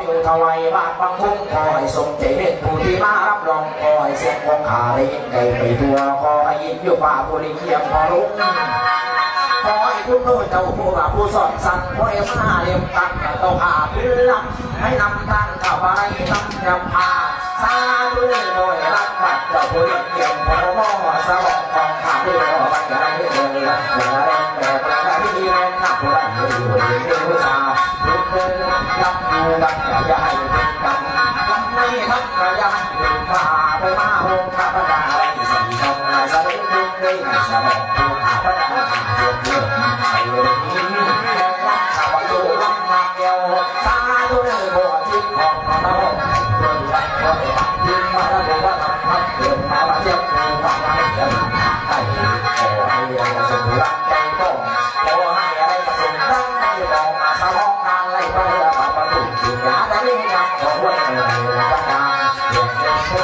นิวถวายบาทบางคุ้งขอให้สมใจเด็ดผู้ที่มารับรองขอให้เสียงของขาได้ยินได้ไปทัวขอให้ยินอยู่ป่าบุรีเคียงขอรุกขอให้คุณโน้เจ้าผู้ว่าผู้สอนสั่งขอให้มาเรียมตักเต้าขาพื้นลำให้นำตั้งเข้าไปนำยำพาสาธุโดยรักบัดเจ้าผู้เคียงขอมอสวองของขาด้วยวันใดเดินละวันใดแต่ประการที่แม่นักผู้ใดอยู่ใรับอยู่รับอย่าให้เป็นกรรมทำไม่ทำก็ยังเป็นมาไปมาโฮมข้าพเจ้าไรสีทองลายสะดุ้งดุ้งได้ในสมองข้าพเจ้าเจ็บเลือดไปเลยนี้แค่รักข้าพเจ้ารักมาเดียวสาธุเด้อบ่ทิ้งของมาตลอดเดินไปก็ได้ทิ้งมาแล้วบอกว่าทำพัดเดินมาว่าเจ็บมือว่าไม่เจ็บให้ขอให้อะไรสมรักใจต้องขอให้อะไรสมดังใจบอกมาสมอง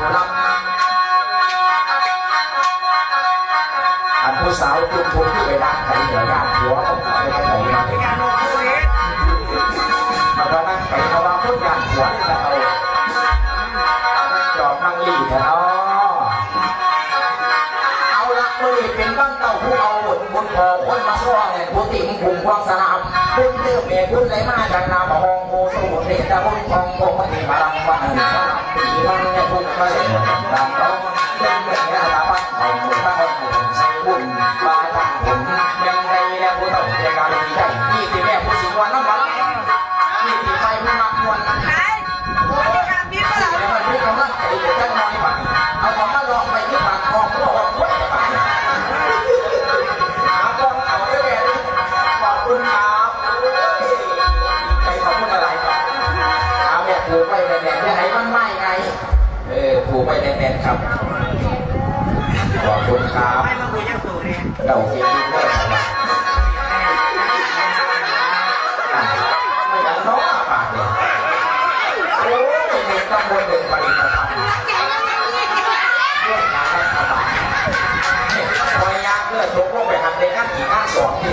อันผู้สาวจุ่มพุนที่ไปด้านไข่เหนือด้านหัวเขาไปไปไหนมาไปกันมาตอนนั้นไปเขาว่าพุ่งยานหัวนี่แหละเอาจอบนั่งรีเถอะเนาะเอาละมือเป็นบ้านเต่าผู้เอาบนบนพอคนมาซ้อเนี่ยผู้ติ่งกลุ่มความสนามคุณเลือกเมียคุณเลยมาจากนาบะฮองโมสมุทรเดชคุณทองโกมันมาลังวันนำบังปีมันเนี่ยคุณมาเสียดังร้องเล่นเล่นเนี่ยตาบ้านเอาหมดบ้านเอาหมดใส่บุญมาทาง ผม น่นๆครับ ขอบคุณครับไม่มาคุยยังสูงเลยเราเองด้วยครับอะไม่ต้องน้องอาปากเนี่ยโอ้ยเด็กตำบลเด็กผลิตภัณฑ์เรื่องงานรัฐบาลเนี่ยยากเลือดลงไปหันในขั้นกี่ขั้นสองที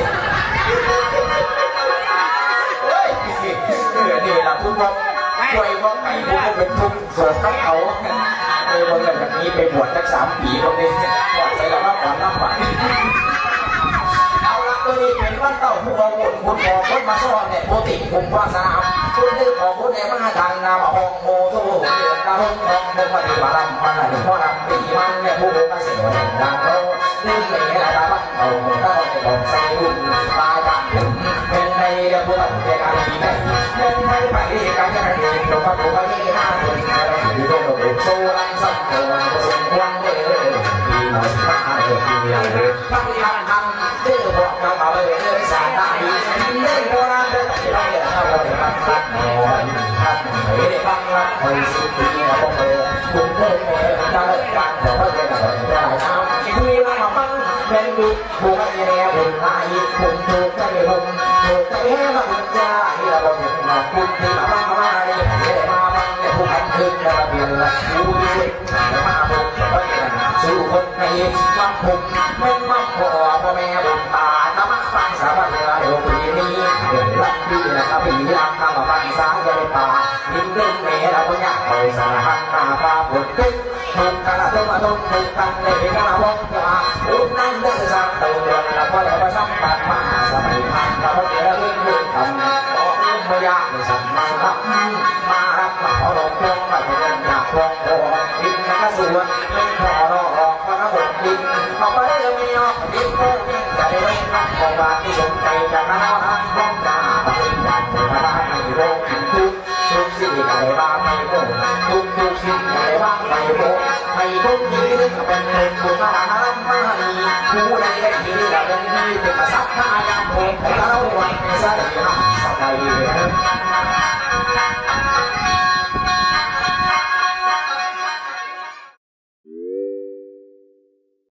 เฮ้ยเออนี่แหละพูดว่าช่วยว่าไก่พูดว่าเป็นทุกข์โศกกับเขา ไอ้บนแบบนี้ไปบวชสักสามปีตรงนี้บวชใส่ละว่าก่อนน้ำบัตรเอาละตัวนี้เป็นวันเต่าผู้ของบุญคุณของคนมาซ้อนเนี่ยโปติคุมวาสนาคุณดื้อของคุณเนี่ยมาทางนามองโมทุเดือดกระหงของเดินมาดีมาลำมาหนึ่งพ่อนำตีมันเนี่ยผู้มาเสียงดังเราลื่เหม่ละบ้านเอาถ้าเราจะบอกใส่บุญตายจากผมเป็น เรื่องผู้ต้องเจการดีไหมเป็นไม่ไปการจะให้เองตรงกับผมไม่ได้ห้าคนเราถือต้องระบบโซ่ลังสักตัวสมควรเลยดีมาสิบห้าเดือนที่ยังเลยทั้งทั้งทั้งเรื่อบอกเราเอาเลยเรื่อสาตาดีเรื่องโบราณเรื่อที่เราเรียนเราได้ฟังรักน้อยครับไม่ได้ฟังรักคอยสิบปีนะพ่เอ๋คุ ดุบุกแย่บุญลายผมถูกใจผมถูกใจมาบุญใจเราบอกถึงมาคุณที่มาบ้างมาได้มาบ้างเนี่ยผู้กันถึงจะเปลี่ยนละชูด้วยมาบุกก็เป็นสู้คนในมาผมไม่มาพ่อพ่อแม่บุญตาน้ำมันฟังสาบันเวลาเดี๋ยวปีนี้เดือดรักดีนะครับปีรักข้าวฟังสางเลยป่ายิ่งเดินเมเราก็อยากไปสารหันตาฟ้าฝนตึ๊กถูกกันละตัวมาต้องถูกกันเลยกันละวงกา ลูกนั่งเดินสามตัวแล้วพอแล้วมาสัมผัสมาสมัยพันเราก็เจอเรื่องเรื่องคำบอกเรื่องไม่ยากไม่สั่งมารับมารับมาขอรบพวงมาเดินจากพวงโอ้ดินนักสวนเป็นพอรอรอพระบกดินเอาไปเรื่องมีออกดินโอ้ดินจะได้ไม่รับของบาที่สนใจจะมาเอาน้ำร้องจ่าปฏิญาณจะมาให้โรคกินทุกทุกสิ่งอะไรบ้างไม่โง่ทุกทุกสิ่งอะไรบ้างไม่โง่ไม่ทุกทีนึกเป็นเป็นบุญมา ผู้ใดได้ทีละได้ยินเป็นกษัตริย์พระยามโพของเราวันในสายหาสกาย